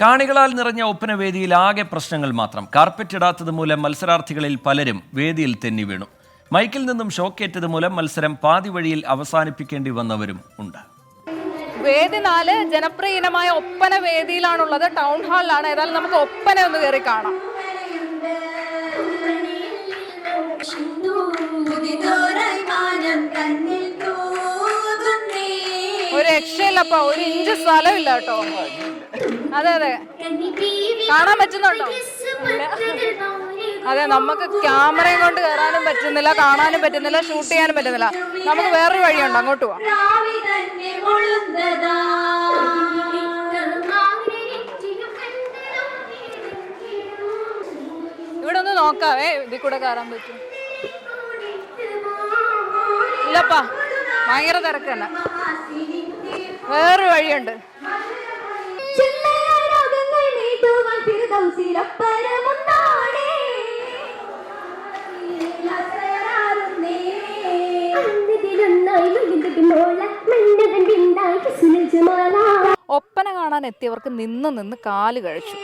കാണികളാൽ നിറഞ്ഞ ഒപ്പന വേദിയിൽ ആകെ പ്രശ്നങ്ങൾ മാത്രം. കാർപ്പറ്റ് ഇടാത്തത് മൂലം മത്സരാർത്ഥികളിൽ പലരും വേദിയിൽ തെന്നി വീണു. മൈക്കിൽ നിന്നും ഷോക്കേറ്റത് മൂലം മത്സരം പാതി വഴിയിൽ അവസാനിപ്പിക്കേണ്ടി വന്നവരും ഉണ്ട്. വേദി നാല് ജനപ്രിയ ഇനമായ ഒപ്പന വേദിയിലാണുള്ളത് ടൗൺ ഹാളിലാണ്. ഏതായാലും നമുക്ക് ഒപ്പന ഒന്ന് കയറി കാണാം. ഒരു രക്ഷയില്ലപ്പോ. ഒരു ഇഞ്ച് സ്ഥലമില്ല കേട്ടോ. അതെ അതെ. കാണാൻ പറ്റുന്നുണ്ടോ? അതെ നമുക്ക് ക്യാമറയും കൊണ്ട് കയറാനും പറ്റുന്നില്ല കാണാനും പറ്റുന്നില്ല ഷൂട്ട് ചെയ്യാനും പറ്റുന്നില്ല. നമുക്ക് വേറൊരു വഴിയുണ്ട് അങ്ങോട്ട് പോവാം. ഇവിടെ ഒന്ന് നോക്കാവേ ഇതിൽ കൂടെ കയറാൻ പറ്റും. ഇല്ലപ്പാ ഭയങ്കര തിരക്ക് വേറൊരു വഴിയുണ്ട്. ഒപ്പന കാണാൻ എത്തിയവർക്ക് നിന്ന് നിന്ന് കാൽ കഴിച്ചു.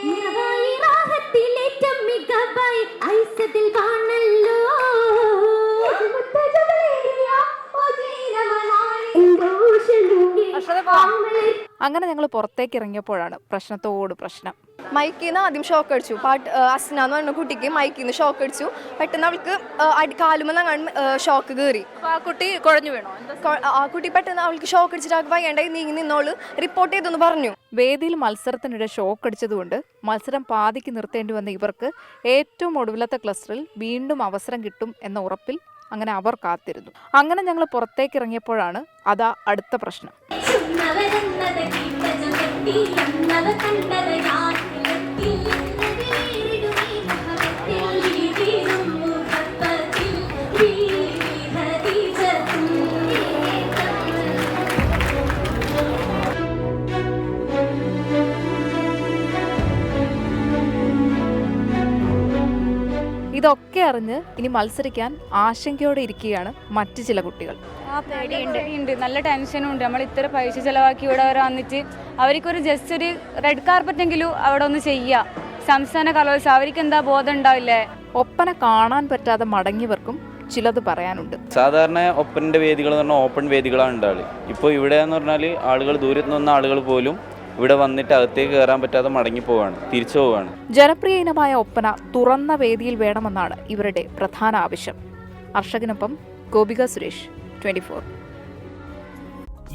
അങ്ങനെ ഞങ്ങൾ പുറത്തേക്ക് ഇറങ്ങിയപ്പോഴാണ് പ്രശ്നത്തോട് പ്രശ്നം. മൈക്കിൽ നിന്ന് ആദ്യം ഷോക്ക് അടിച്ചു പാട്ട് അസ്ന എന്ന് പറഞ്ഞ കുട്ടിക്ക് മൈക്കിൽ നിന്ന് ഷോക്ക് അടിച്ചു പെട്ടെന്ന് അവൾക്ക് അടി അങ്ങനെ ഷോക്ക് കയറി ആ കുട്ടി കുഴഞ്ഞു വീണോ? ആ കുട്ടി പെട്ടെന്ന് അവൾക്ക് ഷോക്ക് അടിച്ചിട്ട് അവൾക്ക് വയ്യാണ്ടായി നീങ്ങി നിന്നോൾ റിപ്പോർട്ട് ചെയ്തെന്ന് പറഞ്ഞു. വേദിയിൽ മത്സരത്തിനിടെ ഷോക്ക് അടിച്ചതുകൊണ്ട് മത്സരം പാതിക്ക് നിർത്തേണ്ടി വന്ന ഇവർക്ക് ഏറ്റവും ഒടുവിലത്തെ ക്ലസ്റ്ററിൽ വീണ്ടും അവസരം കിട്ടും എന്ന ഉറപ്പിൽ അങ്ങനെ അവർ കാത്തിരുന്നു. അങ്ങനെ ഞങ്ങൾ പുറത്തേക്ക് ഇറങ്ങിയപ്പോഴാണ് അതാ അടുത്ത പ്രശ്നം. ഇതൊക്കെ അറിഞ്ഞ് ഇനി മത്സരിക്കാൻ ആശങ്കയോടെ ഇരിക്കുകയാണ് മറ്റു ചില കുട്ടികൾ. ആ പേടിയുണ്ട്. ഉണ്ട് നല്ല ടെൻഷനും ഉണ്ട്. നമ്മൾ ഇത്ര പൈസ ചിലവാക്കി ഇവിടെ വരെ വന്നിട്ട് അവർക്കൊരു ജസ്റ്റ് ഒരു റെഡ് കാർപ്പറ്റ് എങ്കിലും അവിടെ ഒന്ന് ചെയ്യാം. സംസ്ഥാന കലോത്സവം അവർക്ക് എന്താ ബോധം ഉണ്ടാവില്ലേ? ഒപ്പന കാണാൻ പറ്റാതെ മടങ്ങിയവർക്കും ചിലത് പറയാനുണ്ട്. സാധാരണ ഒപ്പന്റെ വേദികൾ എന്ന് പറഞ്ഞാൽ ഓപ്പൺ വേദികളാണ് ഉണ്ടാവുക ഇപ്പോൾ ഇവിടെ എന്ന് പറഞ്ഞാൽ ആളുകൾ ദൂരത്ത് നിന്ന് ആളുകൾ പോലും ഇവിടെ വന്നിട്ട് അകത്തേക്ക് കയറാൻ പറ്റാതെ മടങ്ങി പോവാണ് തിരിച്ചു പോവാണ്. ജനപ്രിയ ഇനമായ ഒപ്പന തുറന്ന വേദിയിൽ വേണമെന്നാണ് ഇവരുടെ പ്രധാന ആവശ്യം. അർഷകനൊപ്പം ഗോപിക സുരേഷ് ട്വന്റി ഫോർ.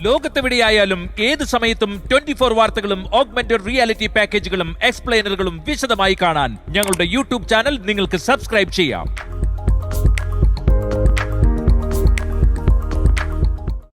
ലോകത്തെവിടെയായാലും ഏത് സമയത്തും ട്വന്റി ഫോർ വാർത്തകളും ഓഗ്മെന്റഡ് റിയാലിറ്റി പാക്കേജുകളും എക്സ്പ്ലെയിനറുകളും വിശദമായി കാണാൻ ഞങ്ങളുടെ യൂട്യൂബ് ചാനൽ നിങ്ങൾക്ക് സബ്സ്ക്രൈബ് ചെയ്യാം.